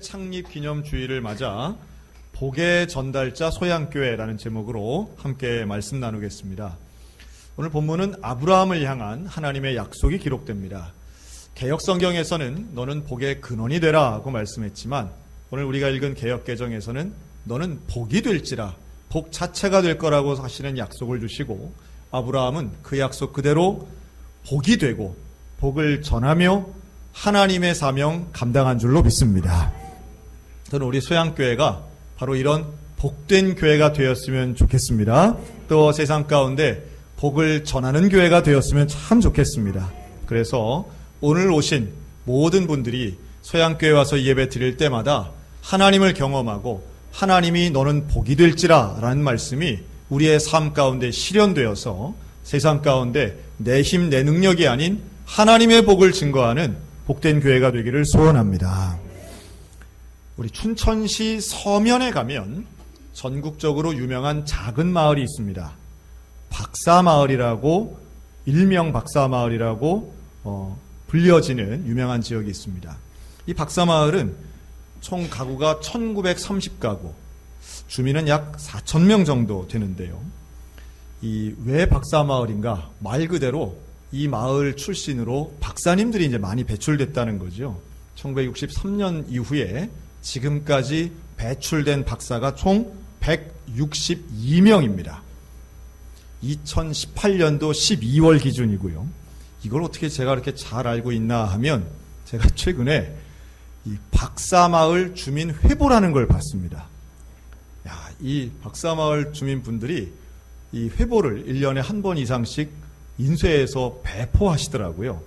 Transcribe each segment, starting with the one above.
창립 기념 주일을 맞아 복의 전달자 소양교회라는 제목으로 함께 말씀 나누겠습니다. 오늘 본문은 아브라함을 향한 하나님의 약속이 기록됩니다. 개혁 성경에서는 너는 복의 근원이 되라고 말씀했지만 오늘 우리가 읽은 개혁 개정에서는 너는 복이 될지라 복 자체가 될 거라고 하시는 약속을 주시고 아브라함은 그 약속 그대로 복이 되고 복을 전하며 하나님의 사명 감당한 줄로 믿습니다. 저는 우리 소양교회가 바로 이런 복된 교회가 되었으면 좋겠습니다. 또 세상 가운데 복을 전하는 교회가 되었으면 참 좋겠습니다. 그래서 오늘 오신 모든 분들이 소양교회 와서 예배 드릴 때마다 하나님을 경험하고 하나님이 너는 복이 될지라 라는 말씀이 우리의 삶 가운데 실현되어서 세상 가운데 내 힘, 내 능력이 아닌 하나님의 복을 증거하는 복된 교회가 되기를 소원합니다. 우리 춘천시 서면에 가면 전국적으로 유명한 작은 마을이 있습니다. 박사마을이라고 일명 박사마을이라고 어, 불려지는 유명한 지역이 있습니다. 이 박사마을은 총 가구가 1930가구, 주민은 약 4,000명 정도 되는데요. 이 왜 박사마을인가? 말 그대로 이 마을 출신으로 박사님들이 이제 많이 배출됐다는 거죠. 1963년 이후에 지금까지 배출된 박사가 총 162명입니다. 2018년도 12월 기준이고요. 이걸 어떻게 제가 이렇게 잘 알고 있나 하면 제가 최근에 이 박사마을 주민 회보라는 걸 봤습니다. 야, 이 박사마을 주민분들이 이 회보를 1년에 한 번 이상씩 인쇄해서 배포하시더라고요.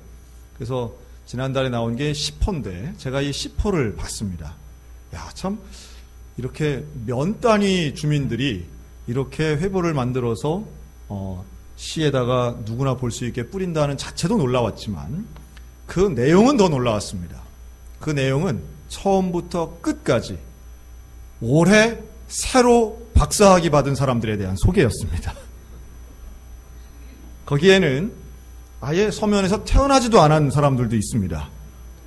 그래서 지난달에 나온 게 10호인데 제가 이 10호를 봤습니다. 야, 참 이렇게 면 단위 주민들이 이렇게 회보를 만들어서 어, 시에다가 누구나 볼 수 있게 뿌린다는 자체도 놀라웠지만 그 내용은 더 놀라웠습니다. 그 내용은 처음부터 끝까지 올해 새로 박사학위 받은 사람들에 대한 소개였습니다. 거기에는 아예 서면에서 태어나지도 않은 사람들도 있습니다.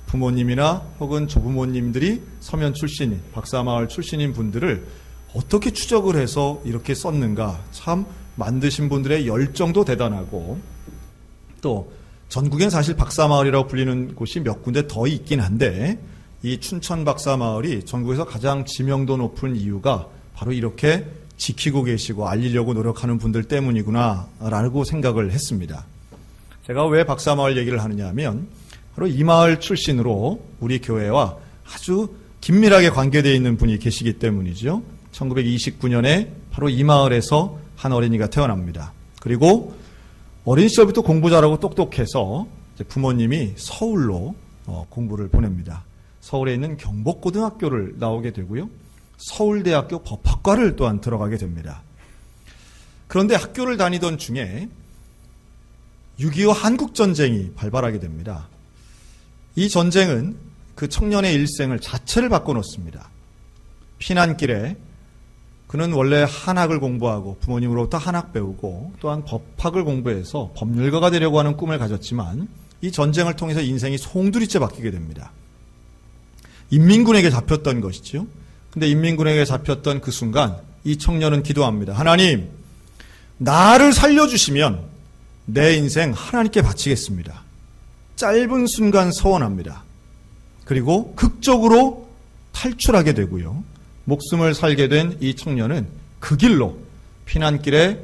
부모님이나 혹은 조부모님들이 서면 출신인, 박사마을 출신인 분들을 어떻게 추적을 해서 이렇게 썼는가 참 만드신 분들의 열정도 대단하고 또 전국엔 사실 박사마을이라고 불리는 곳이 몇 군데 더 있긴 한데 이 춘천 박사마을이 전국에서 가장 지명도 높은 이유가 바로 이렇게 지키고 계시고 알리려고 노력하는 분들 때문이구나라고 생각을 했습니다. 제가 왜 박사마을 얘기를 하느냐 하면 바로 이 마을 출신으로 우리 교회와 아주 긴밀하게 관계되어 있는 분이 계시기 때문이죠. 1929년에 바로 이 마을에서 한 어린이가 태어납니다. 그리고 어린 시절부터 공부 잘하고 똑똑해서 부모님이 서울로 어, 공부를 보냅니다. 서울에 있는 경복고등학교를 나오게 되고요. 서울대학교 법학과를 또한 들어가게 됩니다. 그런데 학교를 다니던 중에 6.25 한국전쟁이 발발하게 됩니다. 이 전쟁은 그 청년의 일생을 자체를 바꿔놓습니다. 피난길에 그는 원래 한학을 공부하고 부모님으로부터 한학 배우고 또한 법학을 공부해서 법률가가 되려고 하는 꿈을 가졌지만 이 전쟁을 통해서 인생이 송두리째 바뀌게 됩니다. 인민군에게 잡혔던 것이죠. 근데 인민군에게 잡혔던 그 순간 이 청년은 기도합니다. 하나님, 나를 살려주시면 내 인생 하나님께 바치겠습니다. 짧은 순간 서원합니다. 그리고 극적으로 탈출하게 되고요. 목숨을 살게 된 이 청년은 그 길로 피난길에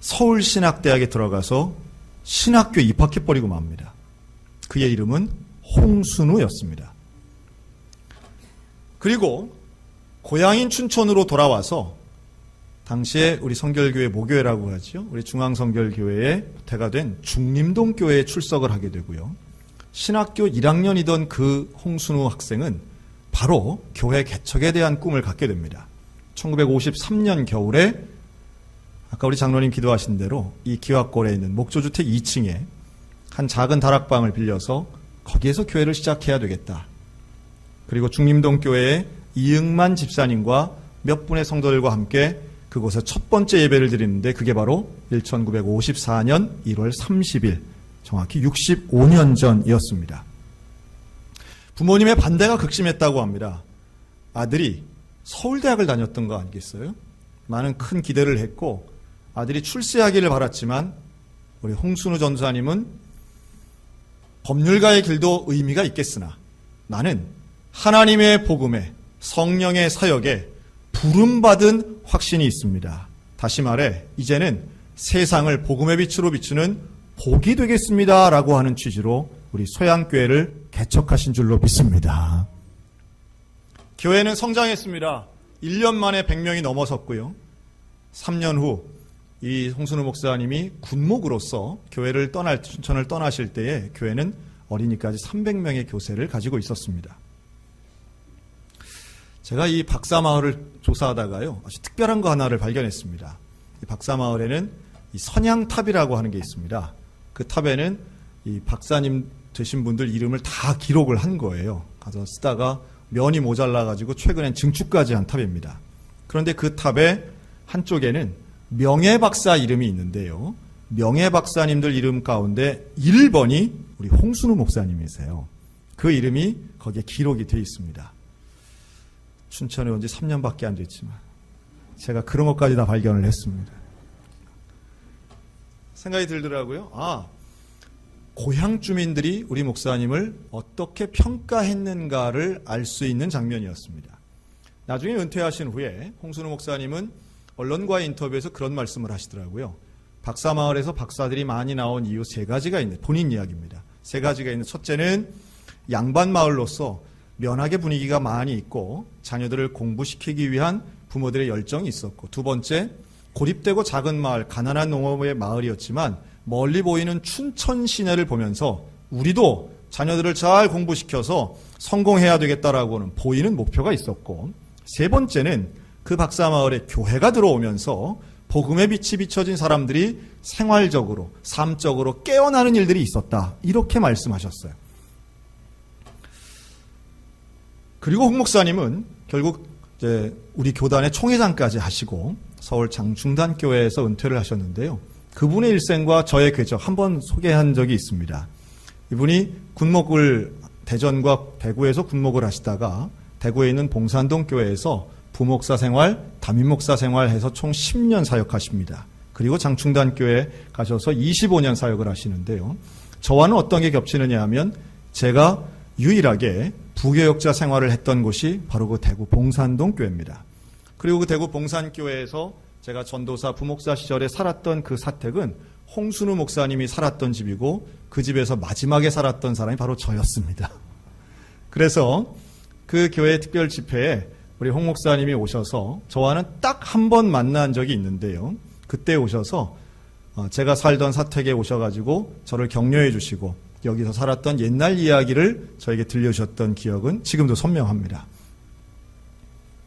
서울신학대학에 들어가서 신학교 입학해버리고 맙니다. 그의 이름은 홍순우였습니다. 그리고 고향인 춘천으로 돌아와서 당시에 우리 성결교회 모교회라고 하죠. 우리 중앙성결교회의 태가 된 중림동 교회에 출석을 하게 되고요. 신학교 1학년이던 그 홍순우 학생은 바로 교회 개척에 대한 꿈을 갖게 됩니다. 1953년 겨울에 아까 우리 장로님 기도하신 대로 이 기와골에 있는 목조주택 2층에 한 작은 다락방을 빌려서 거기에서 교회를 시작해야 되겠다. 그리고 중림동 교회에 이응만 집사님과 몇 분의 성도들과 함께 그곳에 첫 번째 예배를 드리는데 그게 바로 1954년 1월 30일 정확히 65년 전이었습니다. 부모님의 반대가 극심했다고 합니다. 아들이 서울대학을 다녔던 거 아니겠어요? 많은 큰 기대를 했고 아들이 출세하기를 바랐지만 우리 홍순우 전사님은 법률가의 길도 의미가 있겠으나 나는 하나님의 복음에 성령의 사역에 부름받은 확신이 있습니다. 다시 말해 이제는 세상을 복음의 빛으로 비추는 복이 되겠습니다. 라고 하는 취지로 우리 소양교회를 개척하신 줄로 믿습니다. 교회는 성장했습니다. 1년 만에 100명이 넘어섰고요. 3년 후 이 홍순우 목사님이 군목으로서 교회를 떠날 춘천을 떠나실 때에 교회는 어린이까지 300명의 교세를 가지고 있었습니다. 제가 이 박사마을을 조사하다가요 아주 특별한 거 하나를 발견했습니다. 이 박사마을에는 이 선양탑이라고 하는 게 있습니다. 그 탑에는 이 박사님 되신 분들 이름을 다 기록을 한 거예요. 가서 쓰다가 면이 모자라 가지고 최근엔 증축까지 한 탑입니다. 그런데 그 탑의 한쪽에는 명예 박사 이름이 있는데요. 명예 박사님들 이름 가운데 1번이 우리 홍순우 목사님이세요. 그 이름이 거기에 기록이 되어 있습니다. 춘천에 온 지 3년밖에 안 됐지만 제가 그런 것까지 다 발견을 했습니다. 생각이 들더라고요. 아, 고향 주민들이 우리 목사님을 어떻게 평가했는가를 알 수 있는 장면이었습니다. 나중에 은퇴하신 후에 홍순우 목사님은 언론과의 인터뷰에서 그런 말씀을 하시더라고요. 박사마을에서 박사들이 많이 나온 이유 세 가지가 있는 본인 이야기입니다. 세 가지가 있는 첫째는 양반 마을로서 면학의 분위기가 많이 있고 자녀들을 공부시키기 위한 부모들의 열정이 있었고 두 번째 고립되고 작은 마을 가난한 농업의 마을이었지만 멀리 보이는 춘천 시내를 보면서 우리도 자녀들을 잘 공부시켜서 성공해야 되겠다라고는 보이는 목표가 있었고 세 번째는 그 박사 마을에 교회가 들어오면서 복음의 빛이 비춰진 사람들이 생활적으로 삶적으로 깨어나는 일들이 있었다 이렇게 말씀하셨어요. 그리고 홍 목사님은 결국 이제 우리 교단의 총회장까지 하시고 서울 장중단교회에서 은퇴를 하셨는데요. 그분의 일생과 저의 궤적 한 번 소개한 적이 있습니다. 이분이 군목을 대전과 대구에서 군목을 하시다가 대구에 있는 봉산동 교회에서 부목사 생활, 담임목사 생활 해서 총 10년 사역하십니다. 그리고 장충단 교회 가셔서 25년 사역을 하시는데요. 저와는 어떤 게 겹치느냐 하면 제가 유일하게 부교역자 생활을 했던 곳이 바로 그 대구 봉산동 교회입니다. 그리고 그 대구 봉산교회에서 제가 전도사 부목사 시절에 살았던 그 사택은 홍순우 목사님이 살았던 집이고 그 집에서 마지막에 살았던 사람이 바로 저였습니다. 그래서 그 교회 특별 집회에 우리 홍 목사님이 오셔서 저와는 딱 한 번 만난 적이 있는데요. 그때 오셔서 어, 제가 살던 사택에 오셔가지고 저를 격려해 주시고 여기서 살았던 옛날 이야기를 저에게 들려주셨던 기억은 지금도 선명합니다.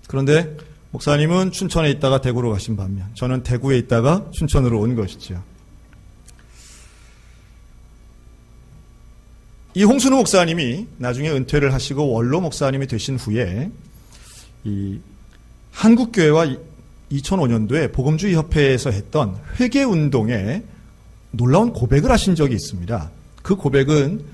그런데 목사님은 춘천에 있다가 대구로 가신 반면 저는 대구에 있다가 춘천으로 온 것이죠. 이 홍순우 목사님이 나중에 은퇴를 하시고 원로 목사님이 되신 후에 이 한국교회와 2005년도에 복음주의 협회에서 했던 회개 운동에 놀라운 고백을 하신 적이 있습니다. 그 고백은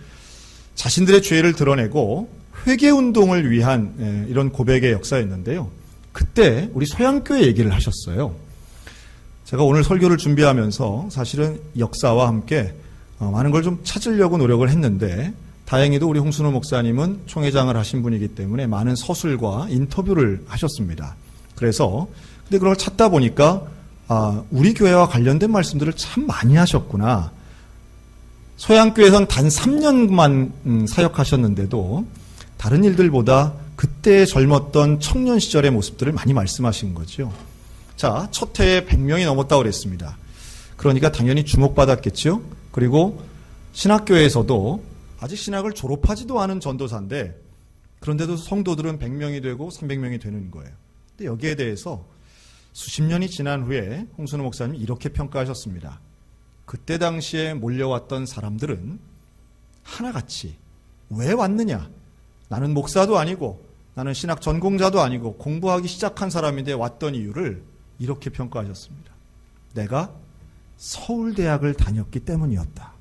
자신들의 죄를 드러내고 회개 운동을 위한 예, 이런 고백의 역사였는데요. 그때 우리 소양교회 얘기를 하셨어요. 제가 오늘 설교를 준비하면서 사실은 역사와 함께 어, 많은 걸 좀 찾으려고 노력을 했는데 다행히도 우리 홍순호 목사님은 총회장을 하신 분이기 때문에 많은 서술과 인터뷰를 하셨습니다. 그래서 근데 그걸 찾다 보니까 아, 우리 교회와 관련된 말씀들을 참 많이 하셨구나. 소양교회에선 단 3년만 음, 사역하셨는데도 다른 일들보다 그때 젊었던 청년 시절의 모습들을 많이 말씀하신 거죠. 자, 첫 해에 100명이 넘었다고 그랬습니다. 그러니까 당연히 주목받았겠죠. 그리고 신학교에서도 아직 신학을 졸업하지도 않은 전도사인데 그런데도 성도들은 100명이 되고 300명이 되는 거예요. 근데 여기에 대해서 수십 년이 지난 후에 홍순호 목사님이 이렇게 평가하셨습니다. 그때 당시에 몰려왔던 사람들은 하나같이 왜 왔느냐? 나는 목사도 아니고 나는 신학 전공자도 아니고 공부하기 시작한 사람인데 왔던 이유를 이렇게 평가하셨습니다. 내가 서울대학을 다녔기 때문이었다.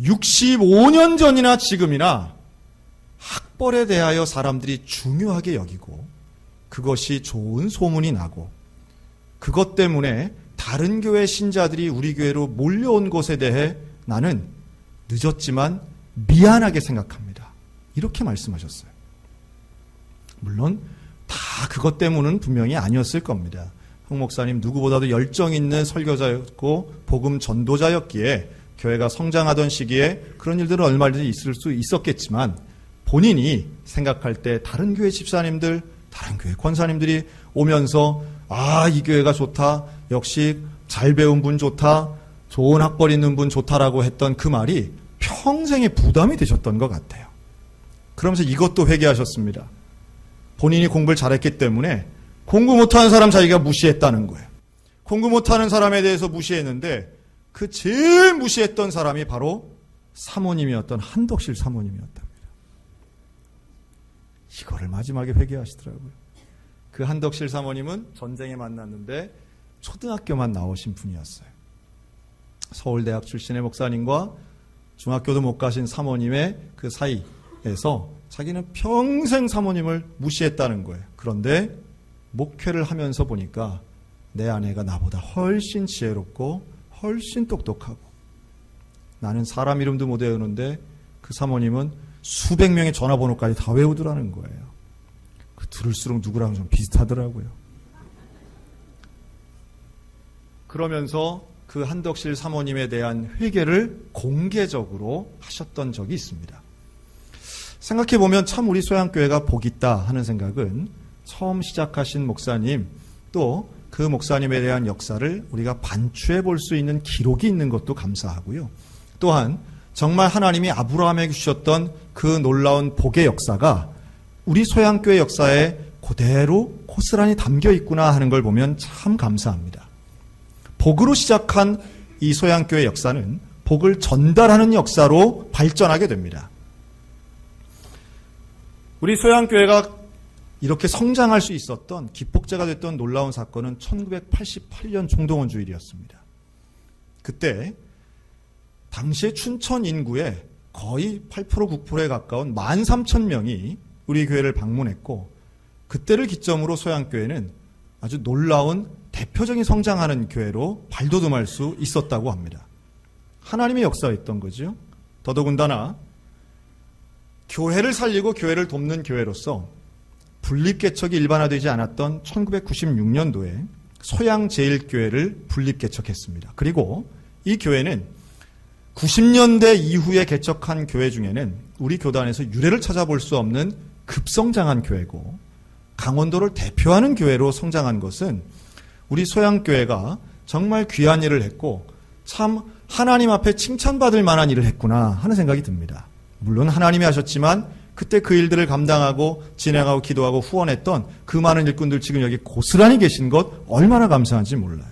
65년 전이나 지금이나 학벌에 대하여 사람들이 중요하게 여기고 그것이 좋은 소문이 나고 그것 때문에 다른 교회 신자들이 우리 교회로 몰려온 것에 대해 나는 늦었지만 미안하게 생각합니다. 이렇게 말씀하셨어요. 물론 다 그것 때문은 분명히 아니었을 겁니다. 홍 목사님 누구보다도 열정 있는 설교자였고 복음 전도자였기에 교회가 성장하던 시기에 그런 일들은 얼마든지 있을 수 있었겠지만 본인이 생각할 때 다른 교회 집사님들, 다른 교회 권사님들이 오면서 아, 이 교회가 좋다. 역시 잘 배운 분 좋다. 좋은 학벌 있는 분 좋다라고 했던 그 말이 평생의 부담이 되셨던 것 같아요. 그러면서 이것도 회개하셨습니다. 본인이 공부를 잘했기 때문에 공부 못하는 사람 자기가 무시했다는 거예요. 공부 못하는 사람에 대해서 무시했는데 그 제일 무시했던 사람이 바로 사모님이었던 한덕실 사모님이었답니다. 이거를 마지막에 회개하시더라고요. 그 한덕실 사모님은 전쟁에 만났는데 초등학교만 나오신 분이었어요. 서울대학 출신의 목사님과 중학교도 못 가신 사모님의 그 사이에서 자기는 평생 사모님을 무시했다는 거예요. 그런데 목회를 하면서 보니까 내 아내가 나보다 훨씬 지혜롭고 훨씬 똑똑하고 나는 사람 이름도 못 외우는데 그 사모님은 수백 명의 전화번호까지 다 외우더라는 거예요. 그 들을수록 누구랑 좀 비슷하더라고요. 그러면서 그 한덕실 사모님에 대한 회개를 공개적으로 하셨던 적이 있습니다. 생각해 보면 참 우리 소양교회가 복 있다 하는 생각은 처음 시작하신 목사님 또 그 목사님에 대한 역사를 우리가 반추해 볼 수 있는 기록이 있는 것도 감사하고요. 또한 정말 하나님이 아브라함에게 주셨던 그 놀라운 복의 역사가 우리 소양교회 역사에 그대로 고스란히 담겨 있구나 하는 걸 보면 참 감사합니다. 복으로 시작한 이 소양교회 역사는 복을 전달하는 역사로 발전하게 됩니다. 우리 소양교회가 이렇게 성장할 수 있었던 기폭제가 됐던 놀라운 사건은 1988년 총동원 주일이었습니다. 그때 당시의 춘천 인구의 거의 8% 9%에 가까운 13,000명이 우리 교회를 방문했고 그때를 기점으로 소양교회는 아주 놀라운 대표적인 성장하는 교회로 발돋움할 수 있었다고 합니다. 하나님의 역사였던 거죠. 더더군다나 교회를 살리고 교회를 돕는 교회로서 분립개척이 일반화되지 않았던 1996년도에 소양제일교회를 분립개척했습니다. 그리고 이 교회는 90년대 이후에 개척한 교회 중에는 우리 교단에서 유례를 찾아볼 수 없는 급성장한 교회고 강원도를 대표하는 교회로 성장한 것은 우리 소양교회가 정말 귀한 일을 했고 참 하나님 앞에 칭찬받을 만한 일을 했구나 하는 생각이 듭니다. 물론 하나님이 하셨지만 그때 그 일들을 감당하고 진행하고 기도하고 후원했던 그 많은 일꾼들 지금 여기 고스란히 계신 것 얼마나 감사한지 몰라요.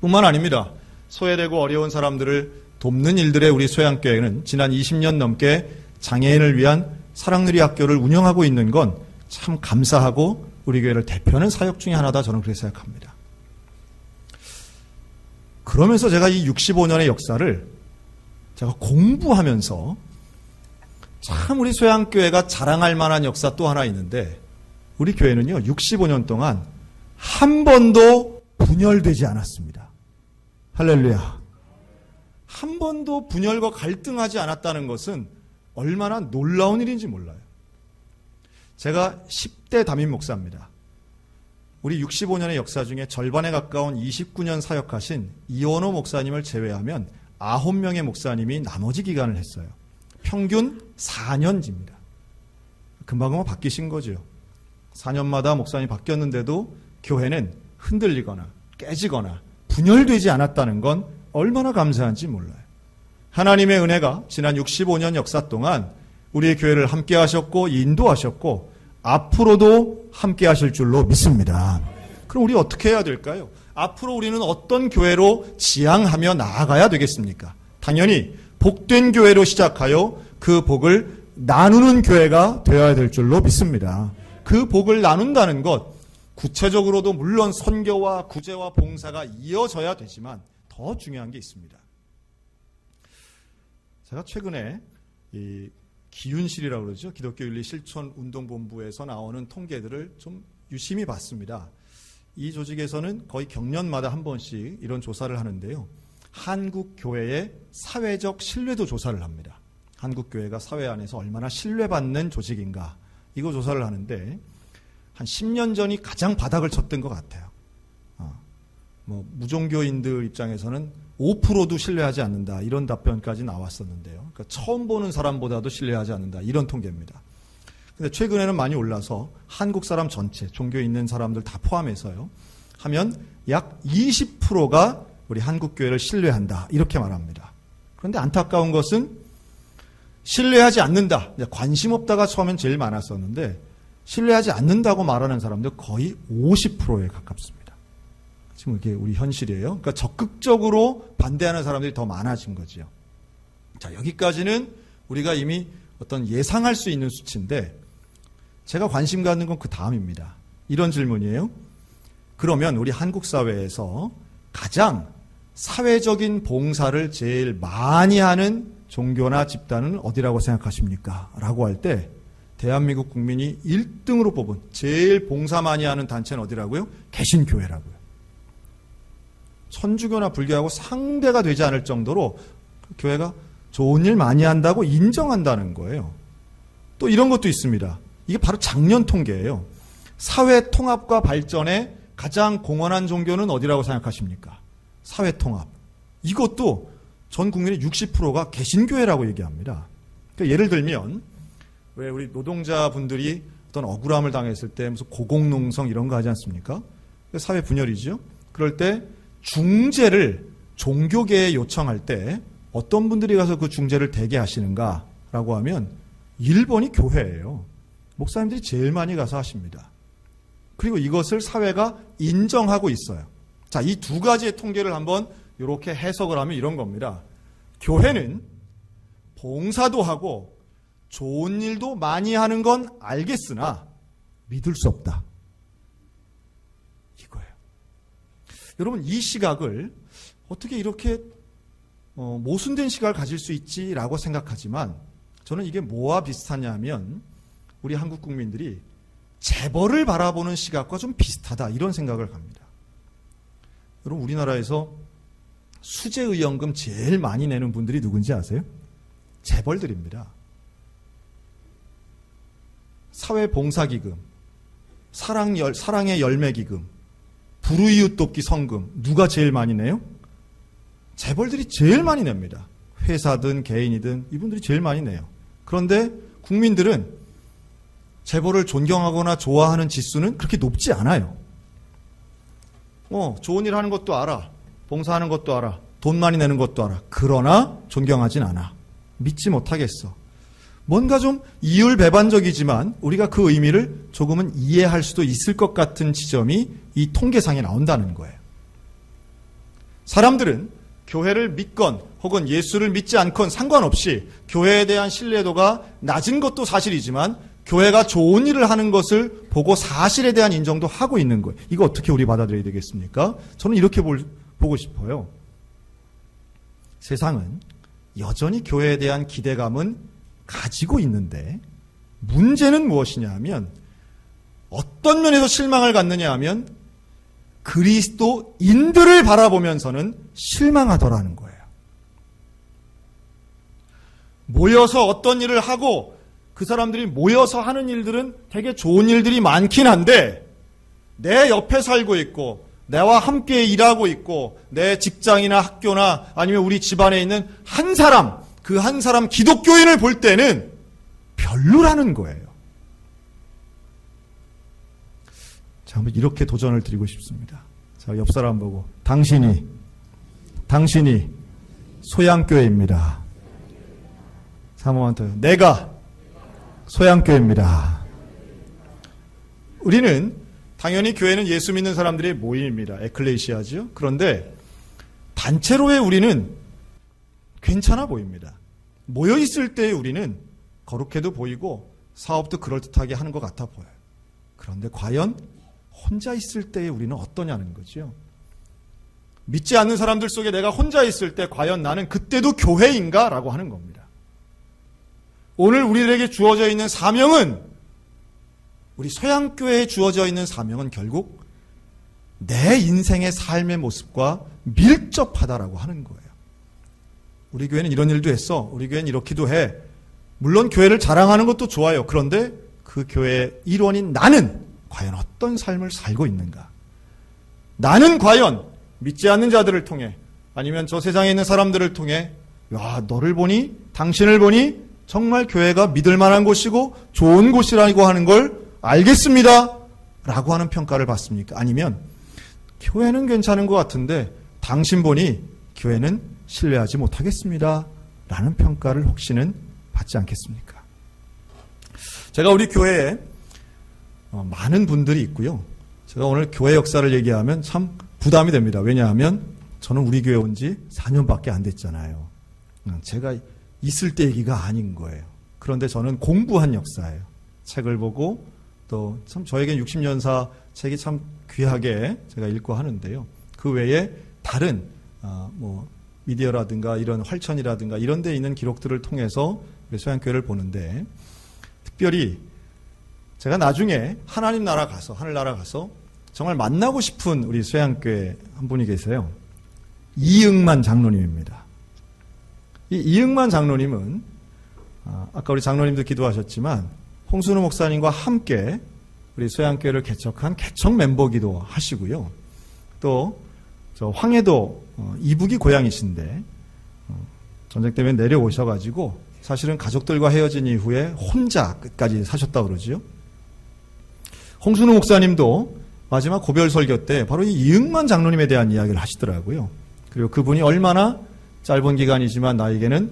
뿐만 아닙니다. 소외되고 어려운 사람들을 돕는 일들에 우리 소양교회는 지난 20년 넘게 장애인을 위한 사랑누리 학교를 운영하고 있는 건 참 감사하고 우리 교회를 대표하는 사역 중에 하나다 저는 그렇게 생각합니다. 그러면서 제가 이 65년의 역사를 제가 공부하면서 참 우리 소양교회가 자랑할 만한 역사 또 하나 있는데 우리 교회는요 65년 동안 한 번도 분열되지 않았습니다. 할렐루야. 한 번도 분열과 갈등하지 않았다는 것은 얼마나 놀라운 일인지 몰라요. 제가 10대 담임 목사입니다. 우리 65년의 역사 중에 절반에 가까운 29년 사역하신 이원호 목사님을 제외하면 9명의 목사님이 나머지 기간을 했어요. 평균 4년입니다. 금방금방 바뀌신 거죠. 4년마다 목사님이 바뀌었는데도 교회는 흔들리거나 깨지거나 분열되지 않았다는 건 얼마나 감사한지 몰라요. 하나님의 은혜가 지난 65년 역사 동안 우리의 교회를 함께 하셨고 인도하셨고 앞으로도 함께 하실 줄로 믿습니다. 그럼 우리 어떻게 해야 될까요? 앞으로 우리는 어떤 교회로 지향하며 나아가야 되겠습니까? 당연히 복된 교회로 시작하여 그 복을 나누는 교회가 되어야 될 줄로 믿습니다. 그 복을 나눈다는 것 구체적으로도 물론 선교와 구제와 봉사가 이어져야 되지만 더 중요한 게 있습니다. 제가 최근에 이 기윤실이라고 그러죠. 기독교 윤리 실천 운동본부에서 나오는 통계들을 좀 유심히 봤습니다. 이 조직에서는 거의 경년마다 한 번씩 이런 조사를 하는데요. 한국 교회의 사회적 신뢰도 조사를 합니다. 한국 교회가 사회 안에서 얼마나 신뢰받는 조직인가 이거 조사를 하는데 한 10년 전이 가장 바닥을 쳤던 것 같아요. 어, 뭐 무종교인들 입장에서는 5%도 신뢰하지 않는다 이런 답변까지 나왔었는데요. 그러니까 처음 보는 사람보다도 신뢰하지 않는다 이런 통계입니다. 근데 최근에는 많이 올라서 한국 사람 전체 종교에 있는 사람들 다 포함해서요 하면 약 20%가 우리 한국 교회를 신뢰한다 이렇게 말합니다. 그런데 안타까운 것은 신뢰하지 않는다 관심 없다가 처음엔 제일 많았었는데 신뢰하지 않는다고 말하는 사람들 거의 50%에 가깝습니다. 지금 이게 우리 현실이에요. 그러니까 적극적으로 반대하는 사람들이 더 많아진 거지요. 자, 여기까지는 우리가 이미 어떤 예상할 수 있는 수치인데 제가 관심 갖는 건 그 다음입니다. 이런 질문이에요. 그러면 우리 한국 사회에서 가장 사회적인 봉사를 제일 많이 하는 종교나 집단은 어디라고 생각하십니까? 라고 할 때 대한민국 국민이 1등으로 뽑은 제일 봉사 많이 하는 단체는 어디라고요? 개신교회라고요. 천주교나 불교하고 상대가 되지 않을 정도로 교회가 좋은 일 많이 한다고 인정한다는 거예요. 또 이런 것도 있습니다. 이게 바로 작년 통계예요. 사회 통합과 발전에 가장 공헌한 종교는 어디라고 생각하십니까? 사회 통합. 이것도 전 국민의 60%가 개신교회라고 얘기합니다. 그러니까 예를 들면 왜 우리 노동자분들이 어떤 억울함을 당했을 때 무슨 고공농성 이런 거 하지 않습니까? 사회 분열이죠. 그럴 때 중재를 종교계에 요청할 때 어떤 분들이 가서 그 중재를 대게 하시는가라고 하면 1번이 교회예요. 목사님들이 제일 많이 가서 하십니다. 그리고 이것을 사회가 인정하고 있어요. 자, 이 두 가지의 통계를 한번 이렇게 해석을 하면 이런 겁니다. 교회는 봉사도 하고 좋은 일도 많이 하는 건 알겠으나 믿을 수 없다. 이거예요. 여러분 이 시각을 어떻게 이렇게 어, 모순된 시각을 가질 수 있지라고 생각하지만 저는 이게 뭐와 비슷하냐면 우리 한국 국민들이 재벌을 바라보는 시각과 좀 비슷하다 이런 생각을 합니다. 여러분 우리나라에서 수재의연금 제일 많이 내는 분들이 누군지 아세요? 재벌들입니다. 사회봉사기금, 사랑 열, 사랑의 열매기금, 불우이웃 돕기 성금 누가 제일 많이 내요? 재벌들이 제일 많이 냅니다. 회사든 개인이든 이분들이 제일 많이 내요. 그런데 국민들은 재벌을 존경하거나 좋아하는 지수는 그렇게 높지 않아요. 어, 좋은 일 하는 것도 알아. 봉사하는 것도 알아. 돈 많이 내는 것도 알아. 그러나 존경하진 않아. 믿지 못하겠어. 뭔가 좀 이율배반적이지만 우리가 그 의미를 조금은 이해할 수도 있을 것 같은 지점이 이 통계상에 나온다는 거예요. 사람들은 교회를 믿건 혹은 예수를 믿지 않건 상관없이 교회에 대한 신뢰도가 낮은 것도 사실이지만 교회가 좋은 일을 하는 것을 보고 사실에 대한 인정도 하고 있는 거예요. 이거 어떻게 우리 받아들여야 되겠습니까? 저는 이렇게 볼, 보고 싶어요. 세상은 여전히 교회에 대한 기대감은 가지고 있는데 문제는 무엇이냐 하면 어떤 면에서 실망을 갖느냐 하면 그리스도인들을 바라보면서는 실망하더라는 거예요. 모여서 어떤 일을 하고 그 사람들이 모여서 하는 일들은 되게 좋은 일들이 많긴 한데 내 옆에 살고 있고 내와 함께 일하고 있고 내 직장이나 학교나 아니면 우리 집안에 있는 한 사람 그 한 사람 기독교인을 볼 때는 별로라는 거예요. 자, 한번 이렇게 도전을 드리고 싶습니다. 자, 옆 사람 보고 당신이 당신이 소양교회입니다. 사모한 더 내가 소양교회입니다. 우리는 당연히 교회는 예수 믿는 사람들의 모임입니다. 에클레시아죠. 그런데 단체로의 우리는 괜찮아 보입니다. 모여 있을 때의 우리는 거룩해도 보이고 사업도 그럴듯하게 하는 것 같아 보여요. 그런데 과연 혼자 있을 때의 우리는 어떠냐는 거죠. 믿지 않는 사람들 속에 내가 혼자 있을 때 과연 나는 그때도 교회인가? 라고 하는 겁니다. 오늘 우리들에게 주어져 있는 사명은 우리 소양교회에 주어져 있는 사명은 결국 내 인생의 삶의 모습과 밀접하다라고 하는 거예요. 우리 교회는 이런 일도 했어. 우리 교회는 이렇기도 해. 물론 교회를 자랑하는 것도 좋아요. 그런데 그 교회의 일원인 나는 과연 어떤 삶을 살고 있는가? 나는 과연 믿지 않는 자들을 통해 아니면 저 세상에 있는 사람들을 통해 야, 너를 보니 당신을 보니 정말 교회가 믿을 만한 곳이고 좋은 곳이라고 하는 걸 알겠습니다. 라고 하는 평가를 받습니까? 아니면 교회는 괜찮은 것 같은데 당신 보니 교회는 신뢰하지 못하겠습니다. 라는 평가를 혹시는 받지 않겠습니까? 제가 우리 교회에 어, 많은 분들이 있고요. 제가 오늘 교회 역사를 얘기하면 참 부담이 됩니다. 왜냐하면 저는 우리 교회 온 지 4년밖에 안 됐잖아요. 음, 제가 있을 때 얘기가 아닌 거예요. 그런데 저는 공부한 역사예요. 책을 보고 또 참 저에겐 60년사 책이 참 귀하게 제가 읽고 하는데요. 그 외에 다른 아, 뭐 미디어라든가 이런 활천이라든가 이런 데 있는 기록들을 통해서 소양교회를 보는데 특별히 제가 나중에 하나님 나라 가서 하늘 나라 가서 정말 만나고 싶은 우리 소양교회 한 분이 계세요. 이응만 장로님입니다. 이 이응만 장로님은 아, 아까 우리 장로님도 기도하셨지만 홍순우 목사님과 함께 우리 소양교회를 개척한 개척 멤버기도 하시고요. 또저 황해도 어, 이북이 고향이신데 어, 전쟁 때문에 내려오셔가지고 사실은 가족들과 헤어진 이후에 혼자 끝까지 사셨다 그러지요. 홍순우 목사님도 마지막 고별 설교 때 바로 이 이응만 장로님에 대한 이야기를 하시더라고요. 그리고 그분이 얼마나 짧은 기간이지만 나에게는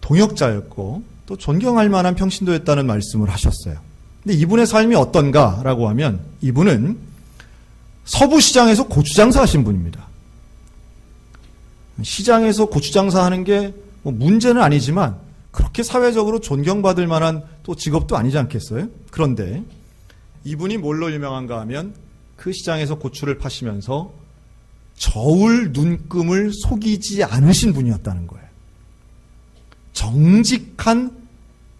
동역자였고 또 존경할 만한 평신도였다는 말씀을 하셨어요. 근데 이분의 삶이 어떤가라고 하면 이분은 서부시장에서 고추장사 하신 분입니다. 시장에서 고추장사 하는 게 뭐 문제는 아니지만 그렇게 사회적으로 존경받을 만한 또 직업도 아니지 않겠어요? 그런데 이분이 뭘로 유명한가 하면 그 시장에서 고추를 파시면서 저울 눈금을 속이지 않으신 분이었다는 거예요. 정직한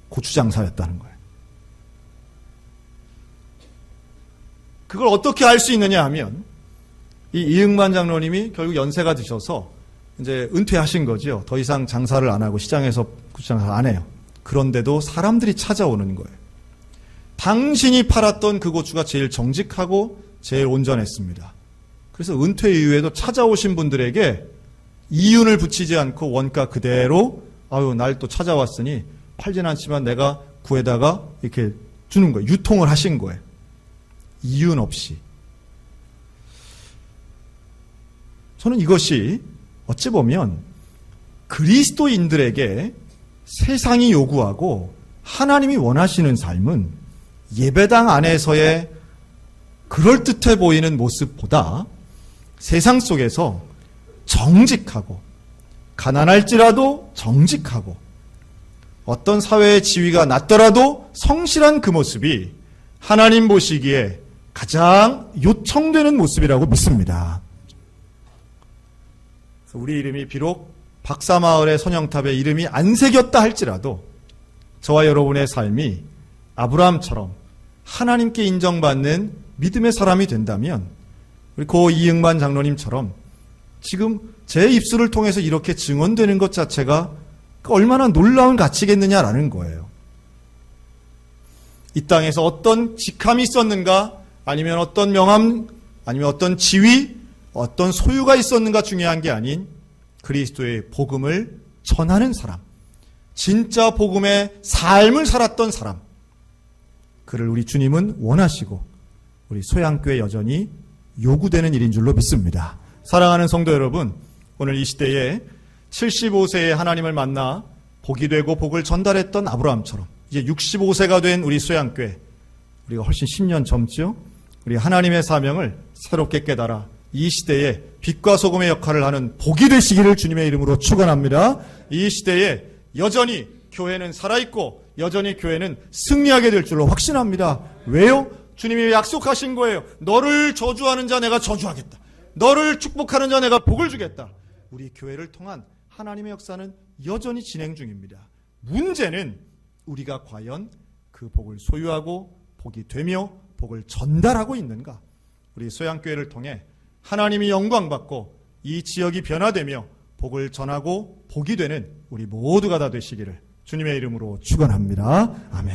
고추장사였다는 거예요. 그걸 어떻게 알 수 있느냐 하면 이 이응만 장로님이 결국 연세가 드셔서 이제 은퇴하신 거죠. 더 이상 장사를 안 하고 시장에서 고추장사 안 해요. 그런데도 사람들이 찾아오는 거예요. 당신이 팔았던 그 고추가 제일 정직하고 제일 온전했습니다. 그래서 은퇴 이후에도 찾아오신 분들에게 이윤을 붙이지 않고 원가 그대로 아유 날 또 찾아왔으니 팔진 않지만 내가 구에다가 이렇게 주는 거예요. 유통을 하신 거예요. 이윤 없이. 저는 이것이 어찌 보면 그리스도인들에게 세상이 요구하고 하나님이 원하시는 삶은 예배당 안에서의 그럴듯해 보이는 모습보다 세상 속에서 정직하고 가난할지라도 정직하고 어떤 사회의 지위가 낮더라도 성실한 그 모습이 하나님 보시기에 가장 요청되는 모습이라고 믿습니다. 우리 이름이 비록 박사마을의 선영탑에 이름이 안 새겼다 할지라도 저와 여러분의 삶이 아브라함처럼 하나님께 인정받는 믿음의 사람이 된다면 우리 고 이응만 장로님처럼 지금 제 입술을 통해서 이렇게 증언되는 것 자체가 얼마나 놀라운 가치겠느냐라는 거예요. 이 땅에서 어떤 직함이 있었는가, 아니면 어떤 명함, 아니면 어떤 지위, 어떤 소유가 있었는가 중요한 게 아닌 그리스도의 복음을 전하는 사람, 진짜 복음의 삶을 살았던 사람, 그를 우리 주님은 원하시고 우리 소양교회 여전히 요구되는 일인 줄로 믿습니다. 사랑하는 성도 여러분, 오늘 이 시대에 75세에 하나님을 만나 복이 되고 복을 전달했던 아브라함처럼 이제 65세가 된 우리 소양교회 우리가 훨씬 10년 젊죠? 우리 하나님의 사명을 새롭게 깨달아 이 시대에 빛과 소금의 역할을 하는 복이 되시기를 주님의 이름으로 축원합니다. 이 시대에 여전히 교회는 살아있고 여전히 교회는 승리하게 될 줄로 확신합니다. 왜요? 주님이 약속하신 거예요. 너를 저주하는 자 내가 저주하겠다. 너를 축복하는 자 내가 복을 주겠다. 우리 교회를 통한 하나님의 역사는 여전히 진행 중입니다. 문제는 우리가 과연 그 복을 소유하고 복이 되며 복을 전달하고 있는가? 우리 소양교회를 통해 하나님이 영광받고 이 지역이 변화되며 복을 전하고 복이 되는 우리 모두가 다 되시기를 주님의 이름으로 축원합니다. 아멘.